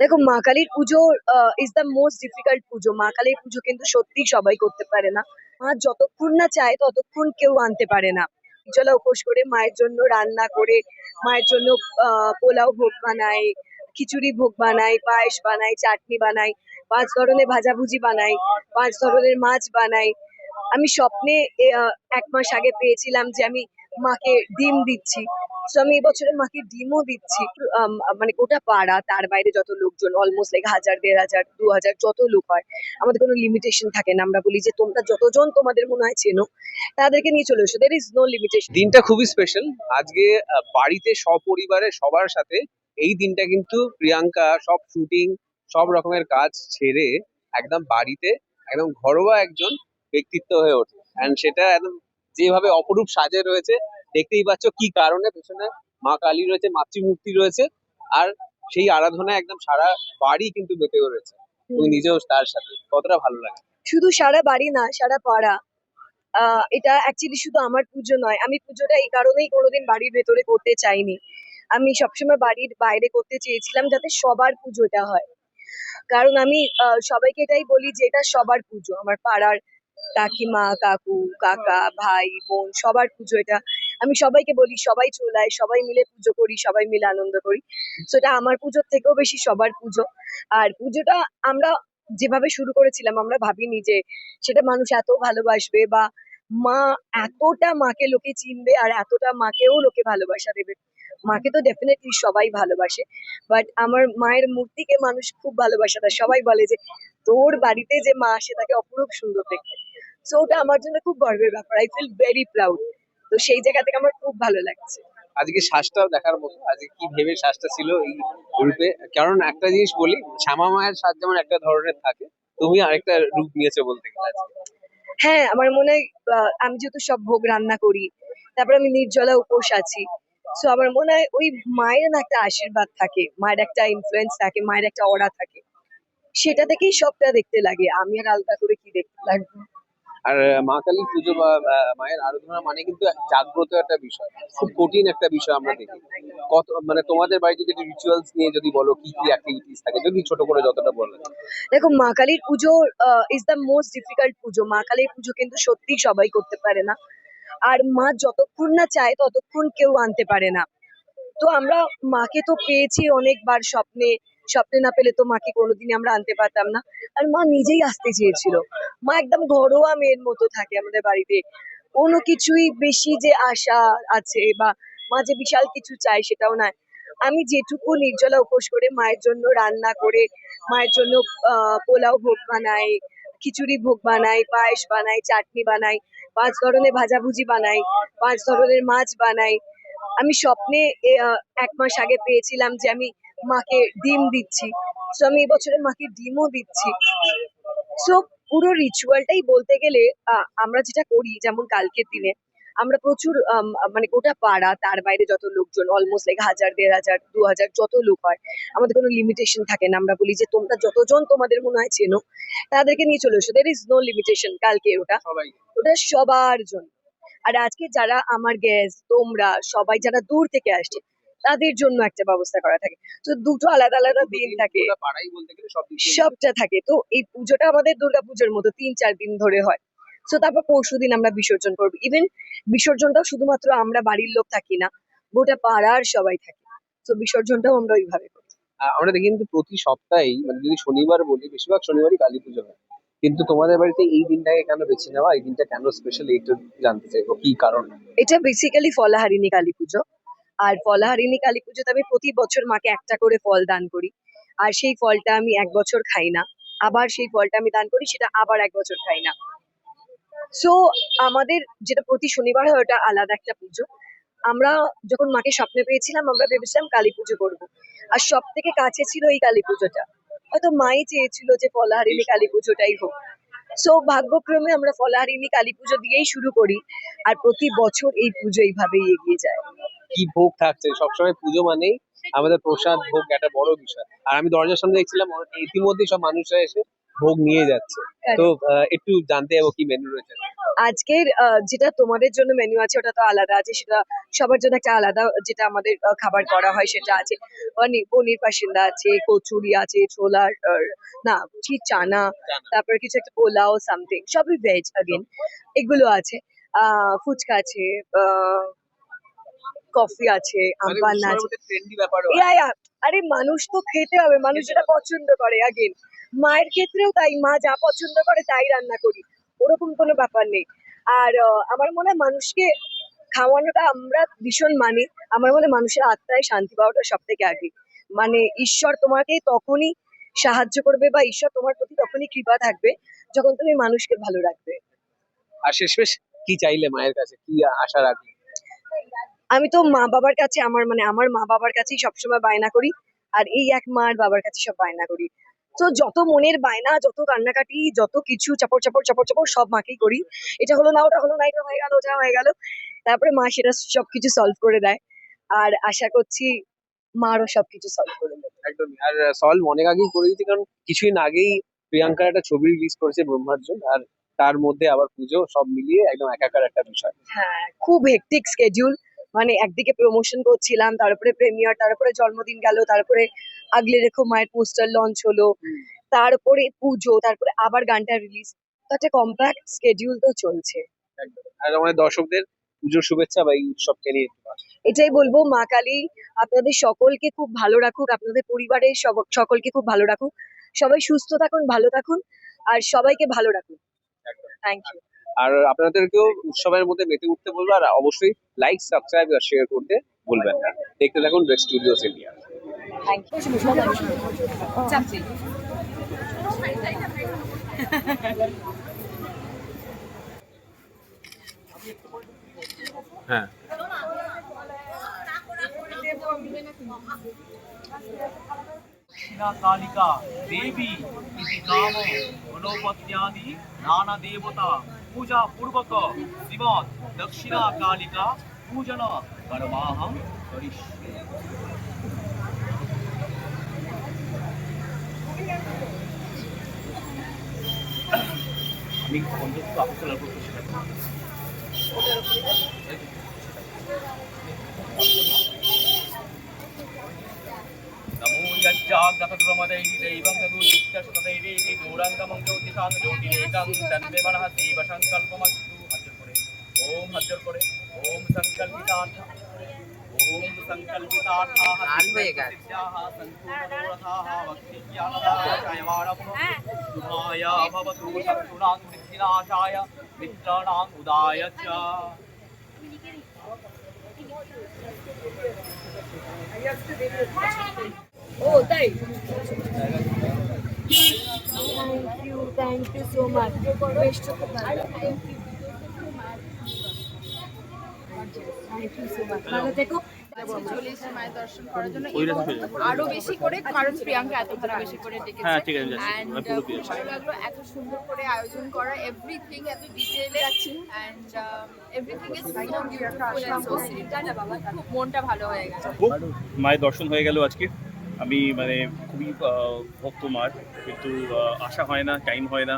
দেখো, মা কালীর পুজো ইজ দ্য মোস্ট ডিফিকাল্ট পুজো। মা কালীর পুজো কিন্তু সত্যি সবাই করতে পারে না। মা যতক্ষণ না চায়, ততক্ষণ কেউ আনতে পারে না। চলা উপোস করে মায়ের জন্য রান্না করে, মায়ের জন্য পোলাও ভোগ বানাই খিচুড়ি ভোগ বানাই পায়েস বানাই চাটনি বানাই পাঁচ ধরনের ভাজাভুজি বানাই পাঁচ ধরনের মাছ বানাই আমি স্বপ্নে এক মাস আগে পেয়েছিলাম যে আমি মাকে ডিম দিচ্ছি। তো আমি এবছরে মাকে ডিমও দিচ্ছি। মানে গোটা পাড়া, তার বাইরে যত লোকজন অলমোস্ট লাইক হাজার, দেড় হাজার, দু হাজার যত লোক হয়, আমাদের কোনো লিমিটেশন থাকে না। আমরা বলি যে, তোমরা যতজন তোমাদের মনে হয় চেনো, তাদেরকে নিয়ে চলে এসো। দের ইজ নো লিমিটেশন দিনটা খুবই স্পেশাল আজকে বাড়িতে সপরিবারে সবার সাথে এই দিনটা কিন্তু প্রিয়াঙ্কা, সব শুটিং সব রকমের কাজ ছেড়ে একদম বাড়িতে, একদম ঘরোয়া একজন ব্যক্তিত্ব হয়ে ওঠে। অ্যান্ড সেটা একদম যেভাবে অপরূপ সাজে রয়েছে দেখতেই পাচ্ছ কি কারণে পেছনে মা কালী রয়েছে মাতৃমূর্তি রয়েছে আর সেই আরাধনা একদম সারা বাড়ি কিন্তু মেতেও রয়েছে। তুমি নিজেও তার সাথে কতটা ভালো লাগে। শুধু সারা বাড়ি না সারা পাড়া। এটা অ্যাকচুয়ালি শুধু আমার পুজো নয় আমি পুজোটা এই কারণেই কোনোদিন বাড়ির ভেতরে করতে চাইনি। আমি সবসময় বাড়ির বাইরে করতে চেয়েছিলাম যাতে সবার পুজোটা হয়। কারণ আমি সবাইকে এটাই বলি যে এটা সবার পুজো। আমার পাড়ার কাকিমা কাকু কাকা ভাই বোন সবার পুজো এটা। আমি সবাইকে বলি, সবাই চলায়, সবাই মিলে পুজো করি, সবাই মিলে আনন্দ করি। এটা আমার পুজোর থেকেও বেশি সবার পুজো। আর পুজোটা আমরা যেভাবে শুরু করেছিলাম, আমরা ভাবিনি যে সেটা মানুষ এত ভালোবাসবে বা মা এতটা মাকে লোকে চিনবে আর এতটা মাকেও লোকে ভালোবাসা দেবে। মাকে তো ডেফিনেটলি সবাই ভালোবাসে। বাট আমার মায়ের মূর্তিকে মানুষ খুব ভালোবাসে। দেয় সবাই বলে যে, তোর বাড়িতে যে মা আসে তাকে অপরূপ সুন্দর দেখতে। সো ওটা আমার জন্য খুব গর্বের ব্যাপার। আই ফিল ভেরি প্রাউড তো সেই জায়গা থেকে আমার খুব ভালো লাগছে। আজকে শ্বাসটাও দেখার মতো আজকে কি ভেবে শ্বাসটা ছিল এই রূপে? কারণ একটা জিনিস বলি শ্যামা মায়ের সাজ যেমন একটা ধরনের থাকে তুমি আরেকটা রূপ নিয়েছো বলতে গেলে আজকে। হ্যাঁ আমার মনে হয় আমি যেহেতু সব ভোগ রান্না করি তারপর আমি নির্জলা উপোস আছি সো আমার মনে হয় ওই মায়ের না একটা আশীর্বাদ থাকে মায়ের একটা ইনফ্লুয়েন্স থাকে মায়ের একটা অরা থাকে। সেটা থেকেই সবটা দেখতে লাগে আমি আর আলাদা করে কি দেখতে লাগবে? আর মা কালীর পুজো বা মায়ের আরাধনা মানে কিন্তু জাগ্রত একটা বিষয়। খুব কঠিন একটা বিষয় আমরা দেখি। কত মানে তোমাদের বাড়ি যদি রিচুয়ালস নিয়ে যদি বলো, কি কি অ্যাক্টিভিটিস থাকে, যদি ছোট করে যতটা বলো। দেখো মা কালীর পুজো ইজ দ্য মোস্ট ডিফিকাল্ট পুজো। মা কালীর পুজো কিন্তু সত্যি সবাই করতে পারে না। আর মা যতক্ষণ না চায়, ততক্ষণ কেউ আনতে পারে না। তো আমরা, মাকে তো পেয়েছি অনেকবার স্বপ্নে। স্বপ্নে না পেলে তো মাকে কোনোদিনই আমরা আনতে পারতাম না। আর মা নিজেই আসতে চেয়েছিল। মা একদম ঘরোয়া মেয়ের মতো থাকে আমাদের বাড়িতে। কোনো কিছুই বেশি যে আশা আছে বা মা যে বিশাল কিছু চায় সেটাও নয়। আমি যেটুকু নির্জলা উপোস করে মায়ের জন্য রান্না করে, মায়ের জন্য পোলাও ভোগ বানাই, খিচুড়ি ভোগ বানাই, পায়েস বানাই, চাটনি বানাই, পাঁচ ধরনের ভাজাভুজি বানাই, পাঁচ ধরনের মাছ বানাই। আমি স্বপ্নে এক মাস আগে পেয়েছিলাম যে আমি মাকে ডিম দিচ্ছি। সো আমি এবছরে মাকে ডিমও দিচ্ছি। সো পুরো রিচুয়ালটাই বলতে গেলে আমরা যেটা করি যেমন কালকের দিনে আমরা প্রচুর মানে গোটা পাড়া তার বাইরে যত লোকজন অলমোস্ট লাইক হাজার দেড় হাজার দু হাজার যত লোক হয় আমাদের কোনো লিমিটেশন থাকে না। আমরা বলি যে তোমরা যতজন তোমাদের মনে হয় চেনো তাদেরকে নিয়ে চলে এসো। দের ইজ নো লিমিটেশন কালকে ওটা। ওটা সবার জন্য। আর আজকে যারা আমার গেস্ট তোমরা সবাই যারা দূর থেকে আসছে তাদের জন্য একটা ব্যবস্থা করা থাকে। তো দুটো আলাদা আলাদা দিন থাকে। সবটা থাকে। তো এই পুজোটা আমাদের দুর্গাপুজোর মতো তিন চার দিন ধরে হয়। তো তারপর পরশু দিন আমরা বিসর্জন করব। ইভেন বিসর্জনটাও শুধুমাত্র আমরা বাড়ির লোক থাকি না গোটা পাড়ার সবাই থাকি। তো বিসর্জনটাও আমরা ওইভাবে করি। আমরা দেখি কিন্তু প্রতি সপ্তাহেই মানে যদি শনিবার বলি বেশিরভাগ শনিবারই কালী পুজো হয়। কিন্তু তোমাদের বাড়িতে এই দিনটাকে কেন বেছে নেওয়া? এই দিনটা কেন স্পেশাল একটু জানতে চাইব। কি কারণ? এটা বেসিক্যালি ফলাহারিণী কালী পুজো। আর ফলাহারিণী কালী পুজোতে আমি প্রতি বছর মাকে একটা করে ফল দান করি। আর সেই ফলটা আমি এক বছর খাই না। আবার সেই ফলটা আমি দান করি, সেটা আবার এক বছর খাই না। সো আমাদের যেটা প্রতি শনিবার হয়, ওটা আলাদা একটা পুজো। আমরা যখন মাকে স্বপ্নে পেয়েছিলাম, আমরা ভেবেছিলাম কালী পুজো করব। আর সব থেকে কাছে ছিল এই কালী পুজোটা। হয়তো মাই চেয়েছিল যে ফলাহারিণী কালী পুজোটাই হোক। সো ভাগ্যক্রমে আমরা ফলাহারিণী কালী পুজো দিয়েই শুরু করি। আর প্রতি বছর এই পুজো এইভাবেই এগিয়ে যায়। কি ভোগ থাকছে? সবসময় পুজো মানেই আমাদের প্রসাদ ভোগ একটা বড় বিষয়। আর আমি দরজার সামনে দেখছিলাম ইতিমধ্যে সব মানুষরা এসে ভোগ নিয়ে যাচ্ছে। তো একটু জানতে যাব কি মেনু রয়েছে? আজকের যেটা তোমাদের জন্য মেনু আছে ওটা তো আলাদা আছে সেটা সবার জন্য একটা আলাদা যেটা আমাদের খাবার করা হয় সেটা আছে। পনির বাসিন্দা আছে কচুরি আছে ছোলার না কি চানা তারপর কিছু একটা পোলাও সামথিং সবই ভেজ আগেন এগুলো আছে। আহ ফুচকা আছে কফি আছে আমপান্না আছে। ইয়া ইয়া আরে মানুষ তো খেতে হবে মানুষ যেটা পছন্দ করে আগেন মায়ের ক্ষেত্রেও তাই মা যা পছন্দ করে তাই রান্না করি। ওরকম কোনো ব্যাপার নেই। আর আমার মনে হয় মানুষকে খাওয়ানোটা আমরা ভীষণ মানি। আমার মনে হয় মানুষের আত্মায় শান্তি পাওয়াটা সব থেকে আগে। মানে ঈশ্বর তোমাকে তখনই সাহায্য করবে বা ঈশ্বর তোমার প্রতি তখনই কৃপা থাকবে যখন তুমি মানুষকে ভালো রাখবে। আর শেষমেশ কি চাইলে মায়ের কাছে? কি আশা রাখলে? আমি তো মা বাবার কাছে আমার মানে আমার মা বাবার কাছেই সবসময় বায়না করি আর এই এক মা আর বাবার কাছে সব বায়না করি। তো যত মনের বায়না যত কান্নাকাটি যত কিছু চাপড় চাপড় চাপড় চাপড় সব মাকেই করি। এটা হলো না ওটা হলো না এটা হয়ে গেল ওটা হয়ে গেল। তারপরে মা সেটা সবকিছু সলভ করে দেয়। আর আশা করছি মারও সবকিছু সলভ করে দেবে। একদমই। আর সলভ অনেক আগেই করে দিয়েছে কারণ কিছুদিন আগেই প্রিয়াঙ্কার একটা ছবি রিলিজ করেছে ব্রহ্মার্জন আর তার মধ্যে আবার পুজো সব মিলিয়ে একদম একাকার একটা বিষয়। হ্যাঁ খুব হেকটিক স্কেডিউল মানে একদিকে প্রমোশন করছিলাম তারপরে প্রেমিয়ার তারপরে জন্মদিন গেল তারপরে আগলে রেখো মায়ের পোস্টার লঞ্চ হলো তারপরে পুজো তারপরে আবার গানটা রিলিজ তো একটা কম্প্যাক্ট স্কেডিউল তো চলছে। আর আমাদের দর্শকদের পুজোর শুভেচ্ছা বা এই উৎসবকে নিয়ে এটাই বলব মা কালী আপনাদের সকলকে খুব ভালো রাখুক আপনাদের পরিবারের সকলকে খুব ভালো রাখুক। সবাই সুস্থ থাকুন ভালো থাকুন আর সবাইকে ভালো রাখুন। থ্যাংক ইউ আর আপনাদেরকেও উৎসবের মধ্যে মেতে উঠতে বলবো আর অবশ্যই লাইক সাবস্ক্রাইব আর শেয়ার করতে ভুলবেন না দেখতে থাকুন Red Studios India thank you হ্যাঁ कालिका देवी इति नामो मनोपत्यादि नाना देवता পূজাপূর্বক শ্রীমৎ দক্ষিণা কালিকা পূজন করবাহম করিষ্যে আমি অন্তত আপনার गतगुणमदैरिदै वङ्गदूर्चतदैवेति गौराङ्गमं ज्योतिषानुज्योतिरेकां तन्मे मनः देव सङ्कल्पमस्तु हजरपुरे ॐ हजरपुरे ॐ सङ्कल्पितार्थ ॐ सङ्कल्पितार्थाः सिद्ध्याः सन्तोषोरथाः भक्तिज्ञानदायवाणः शुभाय भवतु शत्रुणां वृद्धिनाशाय मित्राणाम् उदाय च I have to তাই? Thank you thank you so much best খুব thank you thank you so much ভালো থেকো চলে এসেছি মায়ের দর্শন করার জন্য আরও বেশি করে কারণ প্রিয়াঙ্কা এত বেশি করে ডেকেছে। পেয়ে খুব ভালো লাগল এত সুন্দর করে আয়োজন করা এভরিথিং এত ডিটেইলে আছে এন্ড এভরিথিং ইজ মনটা ভালো হয়ে গেছে মায়ের দর্শন হয়ে গেল আজকে। আমি মানে খুবই ভক্ত মার কিন্তু আশা হয় না টাইম হয় না।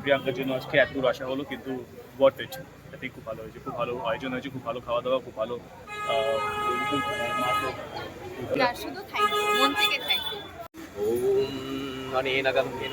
প্রিয়াঙ্কার জন্য আজকে এত দূর আসা হলো কিন্তু ওয়ার্থ ইট এটাই খুব ভালো হয়েছে খুব ভালো আয়োজন হয়েছে খুব ভালো খাওয়া দাওয়া খুব ভালো মন থেকে ওম অনেন গন্ধেন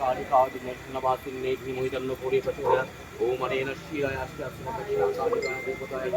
कार्यकादिनेत्रनवासिन्ने धीमोहितन्न भूरि प्रचोदय ॐ अनेन श्रीरायाश्च अस्मत् श्रीकार्यकादेवताय